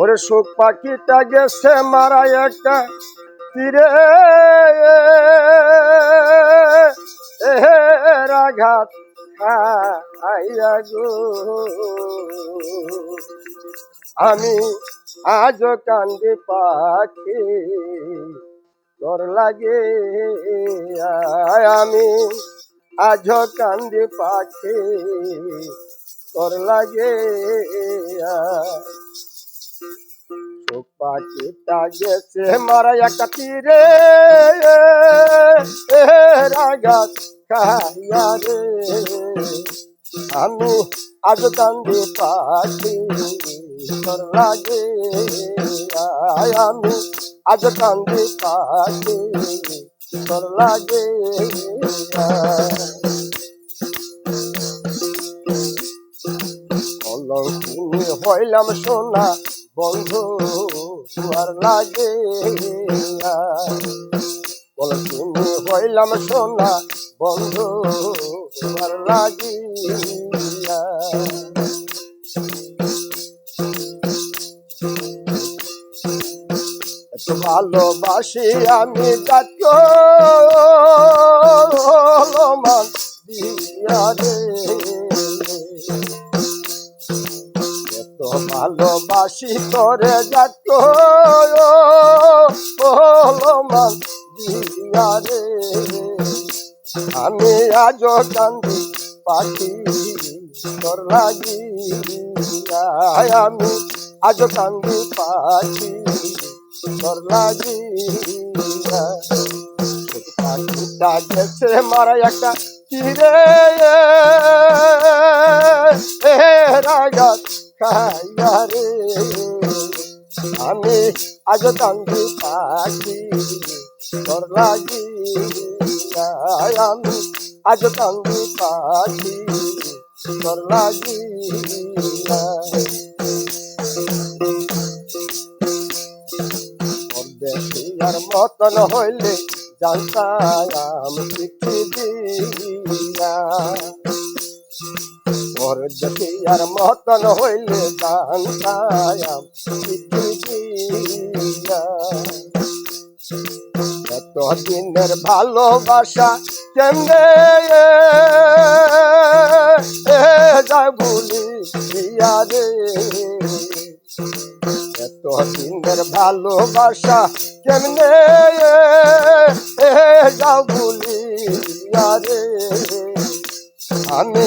ওরে শোক পাখিটা গেছে মারা একটা তীরে। রাঘাত খাইয়া গো। আমি আজ কান্দি পাখি, তোর লাগে আমি আজ কান্দি পাখি, তোর লাগে পাখিটা গেছে মারা একটা তীরে রাগাত খাইয়া রে। আমি আজ কান্দি পাখি লাগে আমি আজ কান্দি পাখি লাগে। অলঙ্কিনী হইলাম সোনা বন্ধু আর লাগে। অলঙ্কিনী হইলাম সোনা বন্ধু আর এত ভালোবাসি আমি যাচ্ছ মান দিয়া ভালোবাসি তোরে যাচ্ছ মান দিয়া রে। আমি আজ কান্দি পাখি তোর লাগি আমি আজ কান্দি পাখি তোর লাগি পাখিটা গেছে মারা একটা তীরে। রাগাত খাইয়া রে আমি আজ কান্দি পাখি তোর লাগি আমি আজ কান্দি পাখি তোর লাগি আর মতন হইলে জানতাম পৃথিবীরা ওর আর মতন হইলে পৃথিবীরা এত দিনের ভালোবাসা কেমনে যায় ভুলি দিয়া রে? এত দিনের ভালোবাসা কেমনে যাও ভুলি দিয়া রে? আমি